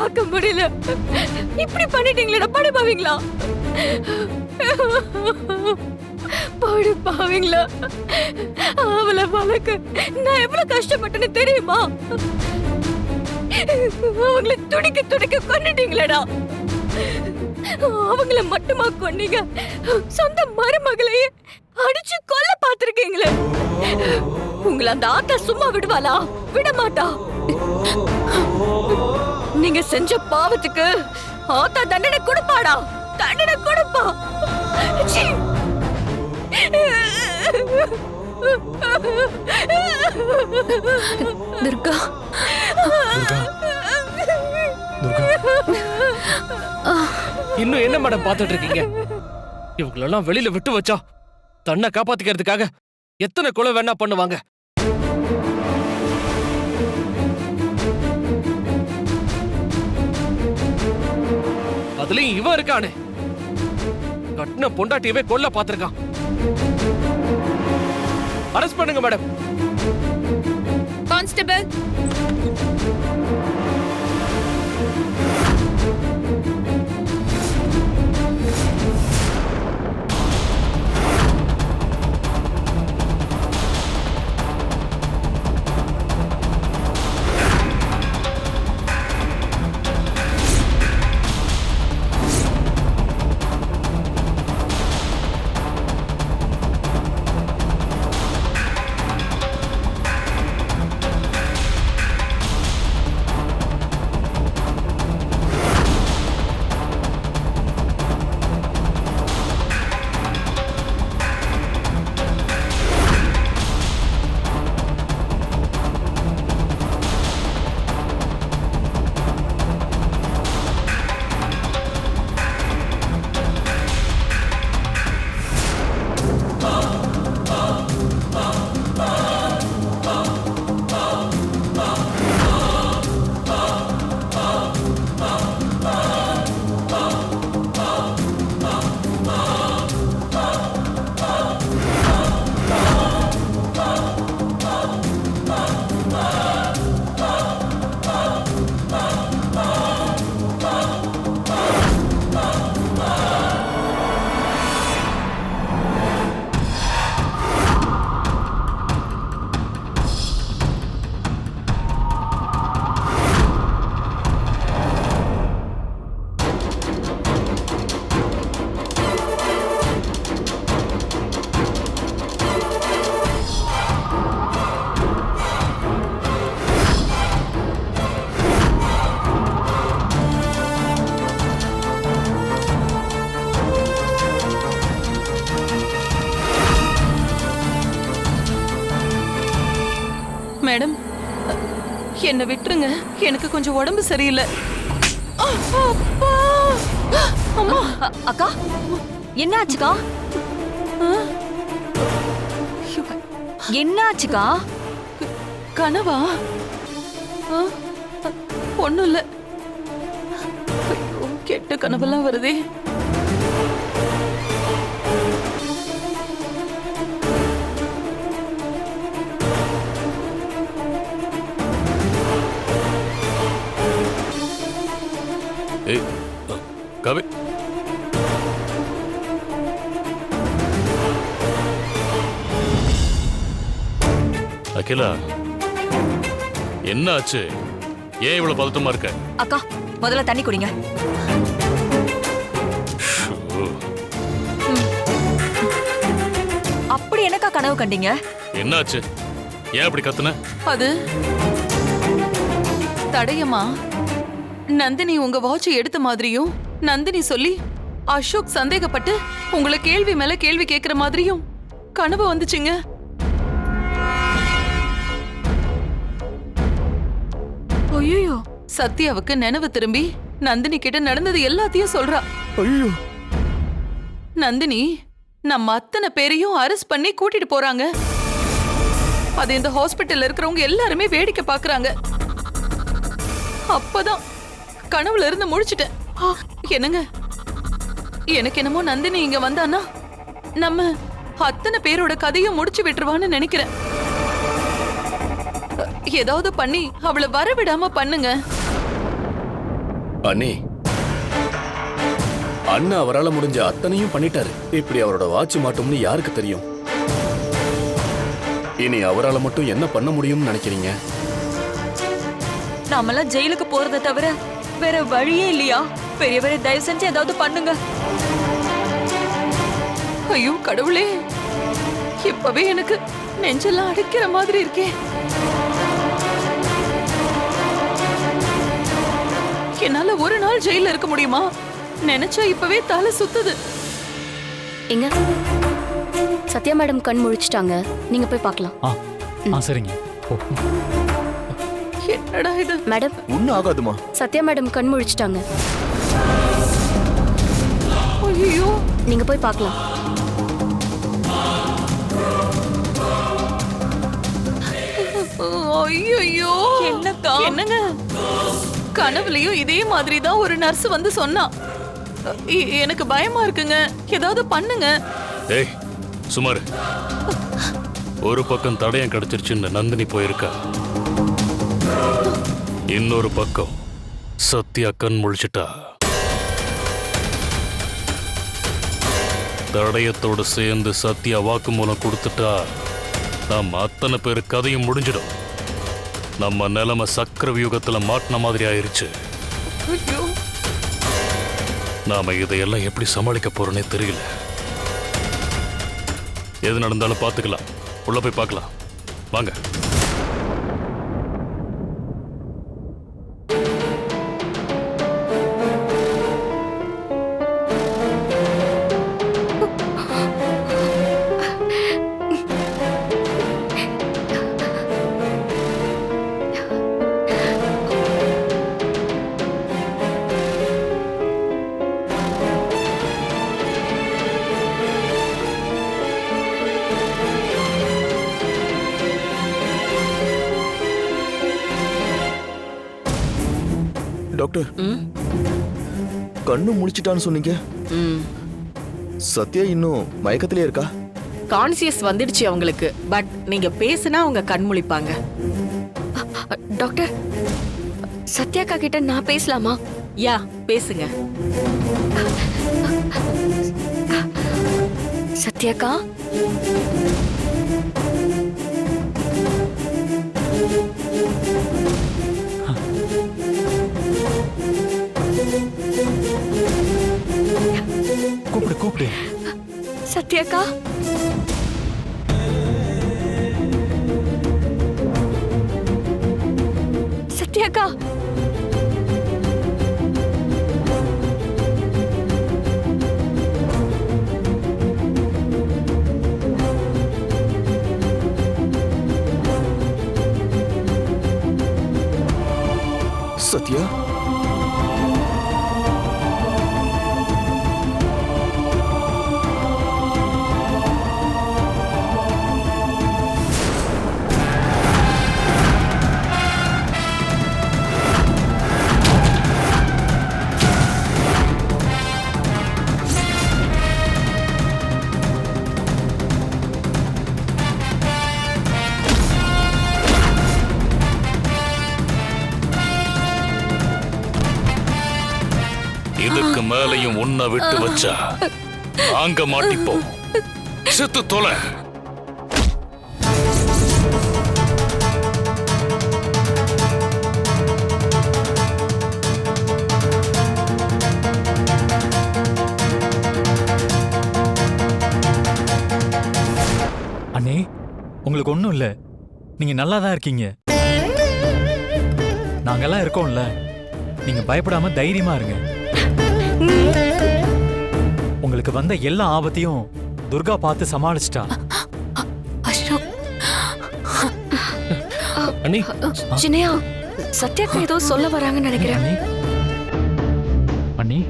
தாக்க முடியல. இப்படி பண்ணிட்டீங்களேடா படு பாவீங்களா? படு பாவீங்களா? அவளை வளர்க்க நான் எவ்வளவு கஷ்டப்பட்டேன்னு தெரியுமா? அவங்கள துடிக்க துடிக்க கொண்டுட்டீங்களடா அவங்கள மட்டுமா கொன்னீங்க? சொந்த மருமகளையே அடிச்சு கொல்ல பாத்திருக்கீங்களே உங்களை அந்த ஆத்தா சும்மா விடுவாளா? விட மாட்டா நீங்க செஞ்ச பாவத்துக்கு ஆத்தா தண்டனை கொடுப்பாடா. தண்டனை கொடுப்பா. துர்கா. இன்னும் என்ன மேடம் பார்த்துட்டு இருக்கீங்க இவங்களெல்லாம் வெளியில விட்டு வச்சா தன்னை காப்பாத்திக்கிறதுக்காக எத்தனை கொலை வேணா பண்ணுவாங்க. அதுலயும் இவன் இருக்கானே. கட்டின பொண்டாட்டியவே கொல்ல பார்த்திருக்கான். அரெஸ்ட் பண்ணுங்க மேடம் கான்ஸ்டபிள் எனக்கு கொஞ்சம் உடம்பு சரியில்லை! அம்மா. அக்கா என்ன ஆச்சுக்கா என்ன ஆச்சுக்கா கனவா? ஆ, ஒண்ணும் இல்ல. கெட்ட கனவெல்லாம் வருதே. கவி. அகிலா என்ன ஆச்சு ஏன் இவ்வளவு பதட்டமா இருக்க? அக்கா முதல்ல தண்ணி குடிங்க. அப்படி என்னக்கா கனவு கண்டீங்க? என்னாச்சு? ஏன் இப்படி கத்துன? அது தடையம்மா நந்தினி உங்க வாட்ச் எடுத்த மாதிரியும் நந்தினி சொல்லி அசோக் சந்தேகப்பட்டு உங்களை கேள்வி மேல கேள்வி கேக்குற மாதிரியும் கனவு வந்துச்சுங்க. ஐயோ. சத்யாவுக்கு நினைவு திரும்பி நந்தினி கிட்ட நடந்தது எல்லாத்தையும் சொல்றா. ஐயோ. நந்தினி நம்ம அத்தனை பேரையும் அரெஸ்ட் பண்ணி கூட்டிட்டு போறாங்க. அது இந்த ஹாஸ்பிட்டல்ல இருக்கிறவங்க எல்லாருமே வேடிக்கை பாக்குறாங்க. அப்பதான் கனவுல இருந்து முழிச்சிட்டேன் ஆ, என்னங்க? எனக்கு என்னமோ நந்தினி இங்க வந்தானா நம்ம அத்தனை பேரோட கதையை முடிச்சு விட்டுருவான்னு நினைக்கிறேன். ஏதாவது பண்ணி அவளை வரவிடாம பண்ணுங்க. அண்ணே அண்ணன் அவரால முடிஞ்ச அத்தனையும் பண்ணிட்டாரு. இப்படி அவரோட வாட்ச் மாட்டும்னு யாருக்கு தெரியும்? இனி அவரால மட்டும் என்ன பண்ண முடியும்னு நினைக்கிறீங்க? நாமெல்லாம் ஜெயிலுக்கு போறதை தவிர வேற வழியே இல்லையா? பெரியவரை தயவு செஞ்சு ஏதாவது பண்ணுங்க. ஐயோ கடவுளே. இப்பவே எனக்கு நெஞ்செல்லாம் அடைக்கிற மாதிரி இருக்கே. என்னால ஒரு நாள் ஜெயில இருக்க முடியுமா? நினைச்சா இப்பவே தலை சுத்துது. எங்க? சத்யா மேடம் கண் முழிச்சிட்டாங்க. நீங்க போய் பார்க்கலாம். ஆ ஆ சரிங்க. என்னடா இது? மேடம் ஒன்னும் ஆகாதுமா. சத்யா மேடம் கண் முழிச்சிட்டாங்க. ஐயோ. நீங்க போய் பார்க்கலாம். ஐயோ என்னக்கா? என்னங்க? கனவுலயும் இதே மாதிரி தான் ஒரு நர்ஸ் வந்து சொன்னா. எனக்கு பயமா இருக்குங்க. ஏதாவது பண்ணுங்க. ஏய் சுமார். ஒரு பக்கம் தடயம் கிடைச்சிருச்சுன்னு நந்தினி போயிருக்கா. இன்னொரு பக்கம் சத்யா கண் முழிச்சிட்டா. தடயத்தோடு சேர்ந்து சத்யா வாக்குமூலம் கொடுத்துட்டா நம்ம அத்தனை பேர் கதையும் முடிஞ்சிடும். நம்ம நிலைமை சக்கர வியூகத்துல மாட்டின மாதிரி ஆயிருச்சு. நாம இதையெல்லாம் எப்படி சமாளிக்க போறோன்னே தெரியல. எது நடந்தாலும் பார்த்துக்கலாம். உள்ள போய் பார்க்கலாம். வாங்க. டாக்டர் கண்ணு முழிச்சிட்டான்னு சொன்னீங்க. சத்யா இன்னும் மயக்கத்திலே இருக்கா? கான்சியஸ் வந்துடுச்சு அவங்களுக்கு. பட் நீங்க பேசுனா அவங்க கண் முழிப்பாங்க. டாக்டர் சத்யாக்கா கிட்ட நான் பேசலாமா? யா பேசுங்க. சத்யாக்கா? சத்யாக்கா சத்யாக்கா சத்யா இதுக்கு மேலையும் உன்னை விட்டு வச்சா. அங்க மாட்டிப்போம் செத்து தொலை. அண்ணே உங்களுக்கு ஒன்றும் இல்லை. நீங்க நல்லா தான் இருக்கீங்க. நாங்கெல்லாம் இருக்கோம்ல. நீங்க பயப்படாம தைரியமா இருங்க. உங்களுக்கு வந்த எல்லா ஆபத்தையும் துர்கா பார்த்து சமாளிச்சிட்டா. அசோக். அண்ணி. சின்னையா சத்யாக்கா ஏதோ சொல்ல வராங்கன்னு நினைக்கிறேன். அண்ணி. அண்ணி.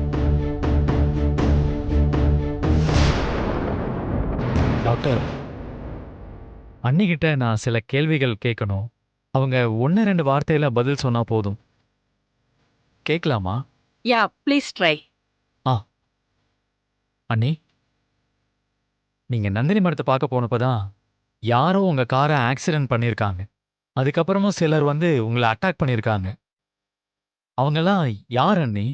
டாக்டர் அண்ணிக்கிட்ட நான் சில கேள்விகள் கேட்கணும். அவங்க ஒன்று ரெண்டு வார்த்தையில பதில் சொன்னா போதும். கேட்கலாமா? Yeah please try. அண்ணி நீங்க நந்தினி மரத்தை பார்க்க போனப்போ தான் யாரோ உங்க காரை ஆக்சிடென்ட் பண்ணியிருக்காங்க. அதுக்கப்புறமும் சிலர் வந்து உங்களை அட்டாக் பண்ணியிருக்காங்க. அவங்கெல்லாம் யார் அண்ணி?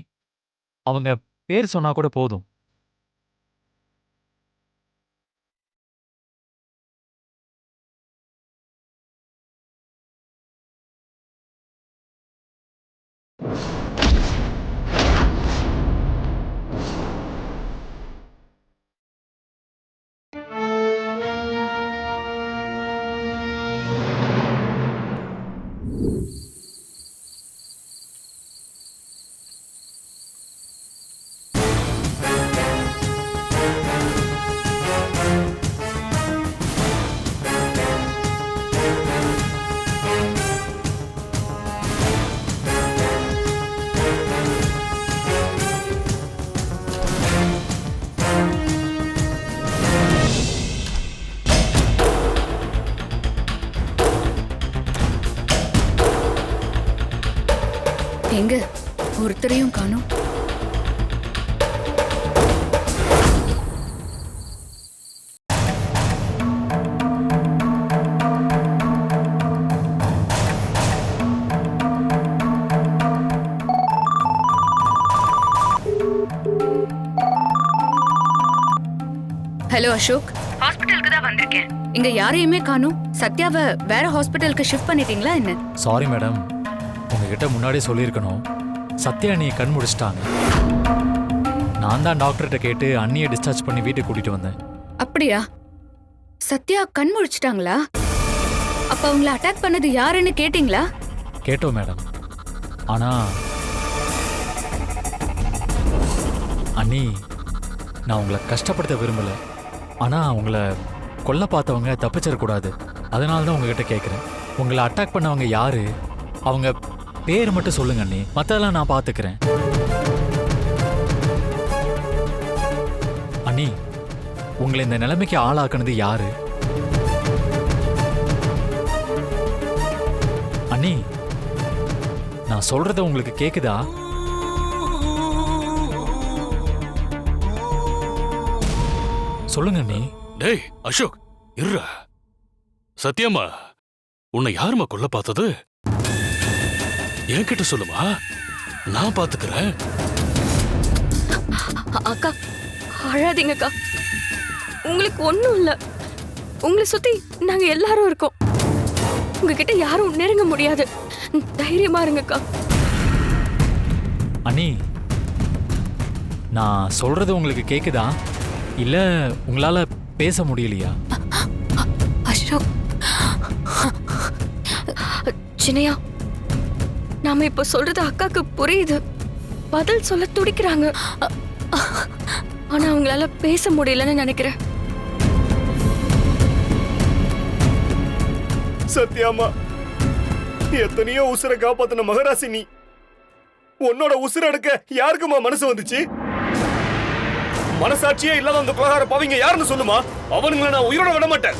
அவங்க பேர் சொன்னா கூட போதும். ஹலோ அசோக் ஹாஸ்பிட்டலுக்கு தான் வந்திருக்கேன் இங்க யாரையுமே காணோம். சத்யாவை வேற ஹாஸ்பிட்டலுக்கு ஷிஃப்ட் பண்ணிட்டீங்களா என்ன? சாரி மேடம் உங்ககிட்ட முன்னாடியே சொல்லியிருக்கணும். சத்யா அண்ணியை கண் முடிச்சிட்டாங்க. நான் தான் டாக்டர்கிட்ட கேட்டு அண்ணியை டிஸ்சார்ஜ் பண்ணி வீட்டுக்கு கூட்டிட்டு வந்தேன். அப்படியா? சத்யா கண் முழிச்சிட்டாங்களா அப்ப அவங்கள அட்டாக் பண்ணது யாருன்னு கேட்டிங்களா? கேட்டோம் மேடம் ஆனா அண்ணி நான் உங்களை கஷ்டப்படுத்த விரும்பல. ஆனா அவங்கள கொல்ல பார்த்தவங்க தப்பிச்சிடக்கூடாது. அதனால தான் உங்ககிட்ட கேட்குறேன் உங்களை அட்டாக் பண்ணவங்க யாரு? அவங்க பேர் மட்டும் சொல்லுங்க அண்ணி. மற்றதெல்லாம் நான் பார்த்துக்கிறேன் அண்ணி உங்களை இந்த நிலைமைக்கு ஆளாக்குனது யாரு? அண்ணி நான் சொல்றத உங்களுக்கு கேக்குதா? சொல்லுங்க அண்ணி. டேய் அசோக் இருடா. சத்யாம்மா உன்னை யாரும்மா கொல்ல பார்த்தது? என்கிட்ட சொல்லுமா? நான் பாத்துக்கிறேன். அக்கா அழாதீங்கக்கா. உங்களுக்கு ஒண்ணும் இல்ல. உங்களை சுத்தி நாங்க எல்லாரும் இருக்கோம். உங்ககிட்ட யாரும் நெருங்க முடியாது. தைரியமா இருங்கக்கா. அண்ணி நான் சொல்றது உங்களுக்கு கேக்குதா? இல்ல உங்களால பேச முடியலையா? அசோக். சின்னையா நாம இப்ப சொல்றது அக்காக்கு புரியுது. பதில் சொல்ல துடிக்கிறாங்க. ஆனா அவங்களால பேச முடியலன்னு நினைக்கிறேன். சத்யாமா எத்தனையோ உசுரை காப்பாத்தின மகராசி நீ உன்னோட உசுரை எடுக்க யாருக்குமா மனசு வந்துச்சு? மனசாட்சியே இல்லாத அந்த கொலகார பாவிங்க யாருன்னு சொல்லுமா? அவனுங்களை நான் உயிரோட விட மாட்டேன்.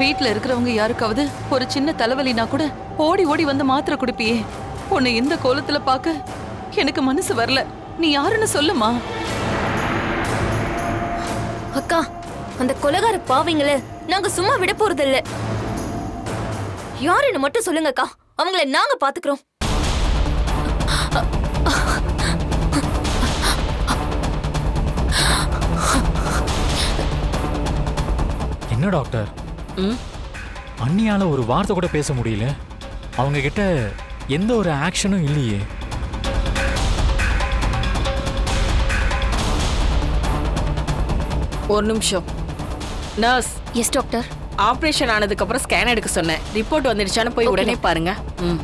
வீட்ல இருக்கிறவங்க யாருக்காவது ஒரு சின்ன தலைவலினா கூட ஓடி ஓடி வந்து மாத்திரை குடிப்பியே. உன்னை இந்த கோலத்துல பார்க்க எனக்கு மனசு வரல. நீ யாருன்னு சொல்லுமா? அக்கா அந்த கொலகார பாவிங்கள நாங்க சும்மா விட போறது இல்ல யாருன்னு மட்டும் சொல்லுங்க அக்கா அவங்கள நாங்க பாத்துக்கிறோம். என்ன டாக்டர்? ம்? அண்ணியால ஒரு வார்த்தை கூட பேச முடியல. அவங்க கிட்ட எந்த ஒரு ஆக்ஷனும் இல்லையே. ஒரு நிமிஷம். நர்ஸ். Yes doctor. ஆபரேஷன் ஆனதுக்கு அப்புறம் ஸ்கேன் எடுக்க சொன்னேன். ரிப்போர்ட் வந்துடுச்சான்னு போய் உடனே பாருங்க. ம்.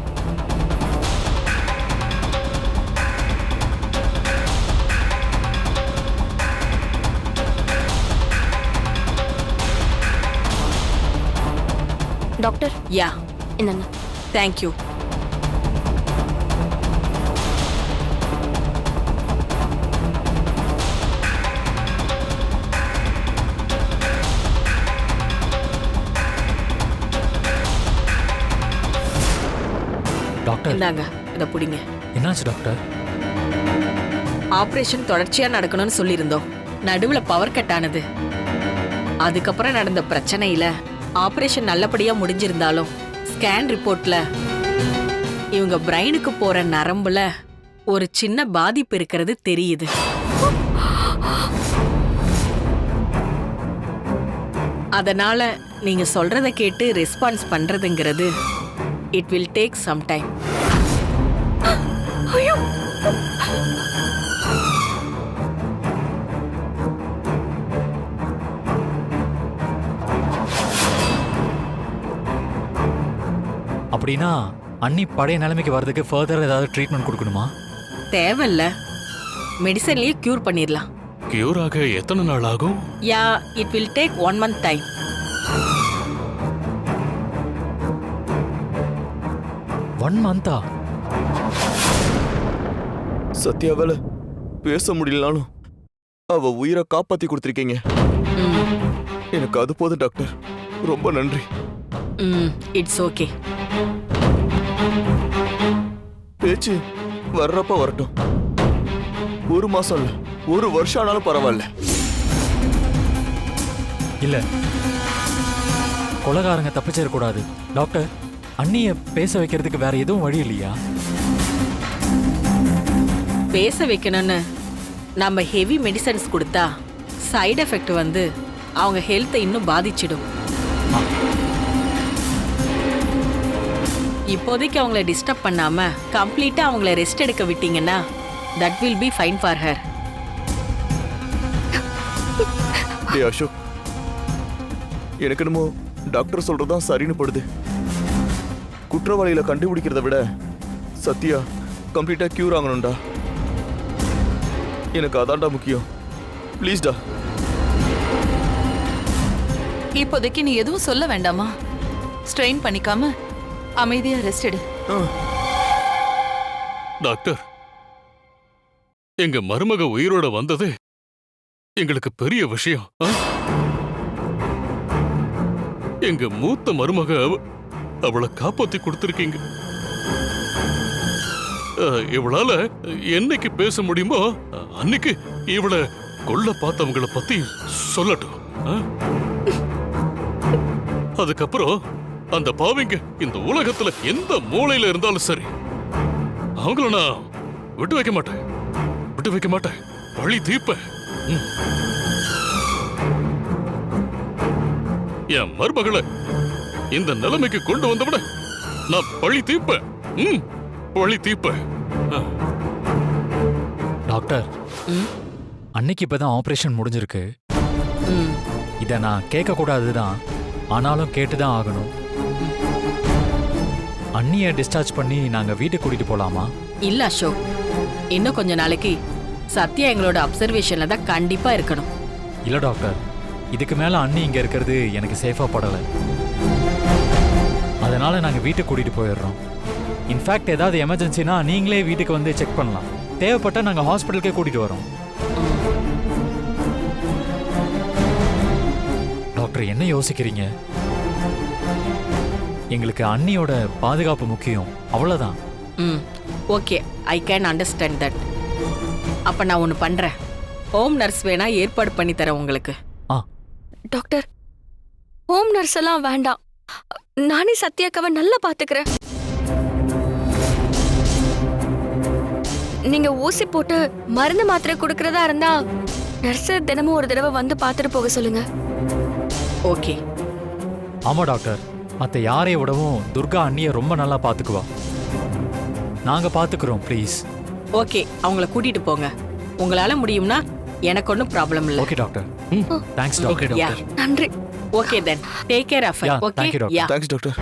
டாக்டர் யா என்னங்க தேங்க்யூ டாக்டர் இந்தாங்க இதை பிடிங்க. என்னாச்சு டாக்டர் ஆபரேஷன் தொடர்ச்சியா நடக்கணும்னு சொல்லியிருந்தோம். நடுவுல பவர் கட் ஆனது. அதுக்கப்புறம் நடந்த பிரச்சனையில ஆபரேஷன் நல்லபடியா முடிஞ்சிருந்தாலும் ஸ்கேன் ரிப்போர்ட்ல இவங்க பிரைனுக்கு போற நரம்புல ஒரு சின்ன பாதிப்பு இருக்கிறது தெரியுது. அதனால நீங்க சொல்றத கேட்டு ரெஸ்பான்ஸ் பண்றதுங்கிறது it will take some time. அப்படின்னா அண்ணி பழைய நிலைமைக்கு வர்றதுக்கு ஃபர்தர் ஏதாவது ட்ரீட்மெண்ட் கொடுக்கணுமா? தேவையில்ல. மெடிசன்லயே கியூர் பண்ணிடலாம். கியூர் ஆக எத்தனை நாள் ஆகும்? Yeah it will take one month time one மந்தா சத்யாவால பேச முடியலனாலும் அவ உயிரை காப்பாத்தி கொடுத்துருக்கீங்க. எனக்கு அது போதும் டாக்டர். ரொம்ப நன்றி. ம் இட்ஸ் ஓகே பேச்சு வர்றப்ப வரட்டும். ஒரு மாசம் இல்ல ஒரு வருஷம் ஆனாலும் பரவாயில்ல. இல்ல. கொலகாரங்க தப்பிச்சிடக்கூடாது டாக்டர் அண்ணிய பேச வைக்கிறதுக்கு வேற எதுவும் வழி இல்லையா? பேச வைக்கணும்னு நம்ம ஹெவி மெடிசன்ஸ் கொடுத்தா சைடு எஃபெக்ட் வந்து அவங்க ஹெல்த்தை இன்னும் பாதிச்சிடும். இப்போதைக்கு அவங்கள டிஸ்டர்ப் பண்ணாம கம்ப்ளீட்டா அவங்கள ரெஸ்ட் எடுக்க விட்டீங்கன்னா that will be fine for her Ashok எனக்கு என்னமோ டாக்டர் சொல்றதுதான் சரின்னு படுது. குற்றவாளிகளை கண்டுபிடிக்கிறத விட சத்யா கம்ப்ளீட்டா கியூர் ஆகணும்டா. எனக்கு அதான்டா முக்கியம். ப்ளீஸ்டா இப்போதைக்கு நீ எதுவும் சொல்ல வேண்டாமா? ஸ்ட்ரெயின் பண்ணிக்காம அமைதியா ரெஸ்ட் எடு. டாக்டர் எங்க மருமக உயிரோட வந்தது எங்களுக்கு பெரிய விஷயம். ஆ? எங்க மூத்த மருமக அவ- அவளை காப்பாத்தி கொடுத்திருக்கீங்க. இவளால என்னைக்கு பேச முடியுமோ அன்னைக்கு இவளை கொல்ல பார்த்தவங்கள பத்தி சொல்லட்டும். ஆ? அதுக்கப்புறம் அந்த பாவிங்க இந்த உலகத்துல எந்த மூலையில இருந்தாலும் சரி. அவங்கள நான் விட்டு வைக்க மாட்டேன். விட்டு வைக்க மாட்டேன். பழி தீப்ப என் மருமகளை இந்த நிலைமைக்கு கொண்டு வந்தவன நான் பழி தீப்ப ம். பழி தீப்ப டாக்டர். ம்? அன்னைக்கு இப்பதான் ஆபரேஷன் முடிஞ்சிருக்கு. ம். இதை நான் கேட்கக்கூடாது தான் ஆனாலும் கேட்டு தான் ஆகணும். அண்ணியை டிஸ்சார்ஜ் பண்ணி நாங்கள் வீட்டுக்கு கூட்டிட்டு போலாமா? இல்ல அசோக். இன்னும் கொஞ்ச நாளைக்கு சத்யா எங்களோட அப்சர்வேஷன்ல தான் கண்டிப்பா இருக்கணும். இல்லை டாக்டர் இதுக்கு மேலே அண்ணி இங்கே இருக்கிறது எனக்கு சேஃபாக படலை. அதனால நாங்கள் வீட்டுக்கு கூட்டிட்டு போயிடுறோம். இன்ஃபேக்ட் ஏதாவது எமர்ஜென்சினா நீங்களே வீட்டுக்கு வந்து செக் பண்ணலாம். தேவைப்பட்டா நாங்கள் ஹாஸ்பிட்டலுக்கே கூட்டிட்டு வரோம். டாக்டர் என்ன யோசிக்கிறீங்க? எங்களுக்கு அண்ணியோட பாதுகாப்பு முக்கியம். அவ்வளோதான் ம் okay. I can understand that அப்ப நான் ஒன்று பண்றேன். ஹோம் நர்ஸ் வேணா ஏற்பாடு பண்ணி தரேன் உங்களுக்கு. ஆ. டாக்டர் ஹோம் நர்ஸ் எல்லாம் வேண்டாம். நானே சத்யாக்காவை நல்லா பாத்துக்கிறேன். நீங்க ஊசி போட்டு மருந்து மாத்திரை கொடுக்கறதா இருந்தா நர்ஸ் தினமும் ஒரு தடவை வந்து பார்த்துட்டு போக சொல்லுங்க. ஓகே ஆமாம் டாக்டர். மற்ற யாரை விடவும் துர்கா அண்ணியை ரொம்ப நல்லா பார்த்துக்குவா நாங்கள் பார்த்துக்குறோம் ப்ளீஸ் ஓகே அவங்கள கூட்டிட்டு போங்க. உங்களால முடியும்னா எனக்கு ஒன்றும் ப்ராப்ளம் இல்லை. Okay doctor thanks okay doctor yeah நன்றி. Okay then take care of Yeah, okay thank you, doctor. Yeah thanks doctor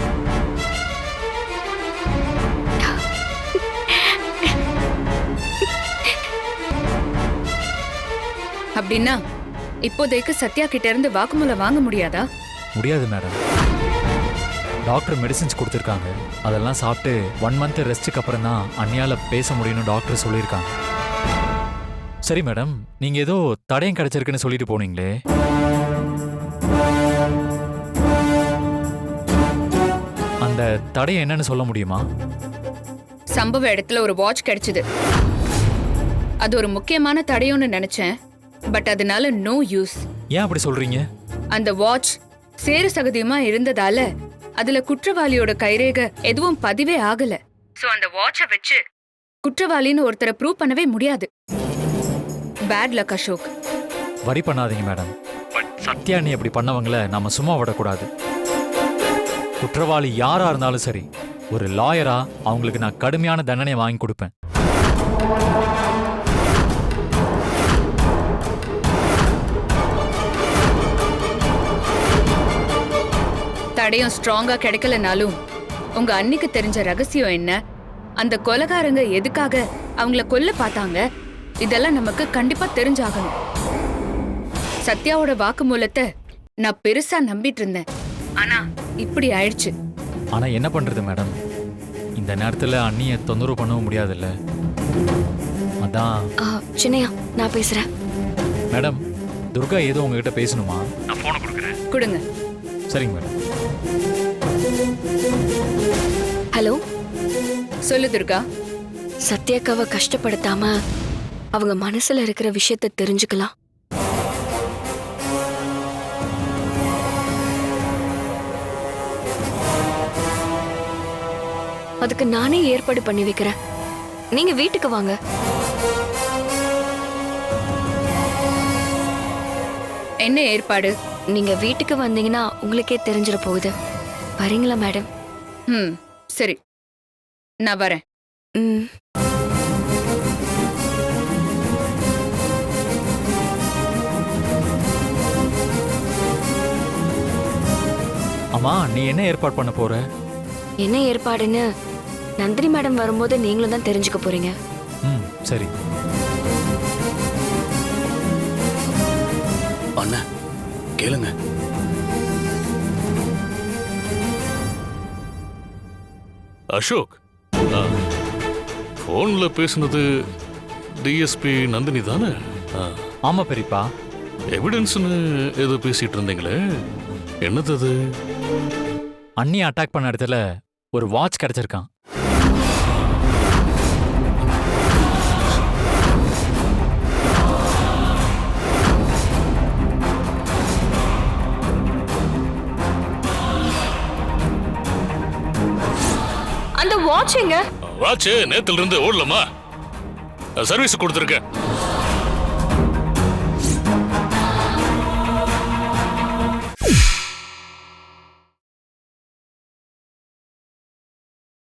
அப்படின்னா இப்போதைக்கு சத்யா கிட்ட இருந்து வாக்குமூலம் வாங்க முடியாதா? முடியாது மேடம் டாக்டர் மெடிசின்ஸ் கொடுத்துருக்காங்க. அதெல்லாம் சாப்பிட்டு ஒன் மந்த் ரெஸ்ட்டுக்கு அப்புறம் தான் அண்ணியால் பேச முடியும்னு டாக்டர் சொல்லியிருக்காங்க. சரி மேடம் நீங்கள் ஏதோ தடயம் கிடைச்சிருக்குன்னு சொல்லிட்டு போனீங்களே. அந்த தடயம் என்னன்னு சொல்ல முடியுமா? சம்பவ இடத்துல ஒரு வாட்ச் கிடைச்சது. அது ஒரு முக்கியமான தடையோன்னு நினைச்சேன். பட் அதனால நோ யூஸ் ஏன் அப்படி சொல்றீங்க? அந்த வாட்ச் சேறு சகதியுமா இருந்ததால அதுல குற்றவாளியோட கைரேகை எதுவும் பதிவே ஆகல. சோ அந்த வாட்சை வச்சு குற்றவாளின்னு ஒருத்தரை ப்ரூவ் பண்ணவே முடியாது. பேட் லக் அசோக் வரி பண்ணாதீங்க மேடம் சத்யா நீ அப்படி பண்ணவங்கள நாம சும்மா விடக்கூடாது. குற்றவாளி யாரா இருந்தாலும் சரி ஒரு லாயரா அவங்களுக்கு நான் கடுமையான தண்டனை வாங்கி கொடுப்பேன். தடயம் ஸ்ட்ராங்கா கிடைக்கலனாலும் உங்க அன்னிக்கு தெரிஞ்ச ரகசியம் என்ன? அந்த கொலகாரங்க எதுக்காக அவங்கள கொல்ல பார்த்தாங்க? இதெல்லாம் நமக்கு கண்டிப்பா தெரிஞ்சாகணும். சத்யாவோட வாக்குமூலத்தை நான் பெருசா நம்பிட்டு இருந்தேன் ஆனா இப்படி ஆயிடுச்சு. ஆனா என்ன பண்றது மேடம் இந்த நேரத்துல அண்ணியை தொந்தரவு பண்ணவும் முடியாதுல்ல? அதான். ஆ, சின்னையா நான் பேசுறேன். மேடம் துர்கா ஏதோ உங்ககிட்ட பேசணுமா? கொடுங்க. சரிங்க மேடம் ஹலோ? சொல்லு துர்கா. சத்யாக்காவை கஷ்டப்படுத்தாம அவங்க மனசுல இருக்கிற விஷயத்த தெரிஞ்சுக்கலாம். அதுக்கு நானே ஏற்பாடு பண்ணி வைக்கிறேன். நீங்க வீட்டுக்கு வாங்க. என்ன ஏற்பாடு? நீங்க வீட்டுக்கு வந்தீங்கன்னா உங்களுக்கே தெரிஞ்சிட போகுது. வரீங்களா மேடம்? ம் சரி. நான் வரேன். ம். அம்மா நீ என்ன ஏற்பாடு பண்ண போற? என்ன ஏற்பாடுன்னு? நந்தினி மேடம் வரும்போது நீங்களும் தான் தெரிஞ்சுக்க போறீங்க. ம் சரி. அண்ணன் கேளுங்க. அசோக் போன்ல பேசுனது டிஎஸ்பி நந்தினி தானே? ஆமா பெரியப்பா. எவிடன்ஸ்னு ஏதோ பேசிட்டு இருந்தீங்களே என்னது அது? அண்ணி அட்டாக் பண்ண இடத்துல ஒரு வாட்ச் கிடைச்சிருக்கான். வாட்ச் எங்க வாட்ச் நேத்துல இருந்து ஓடலமா சர்வீஸ் கொடுத்துருக்கேன்.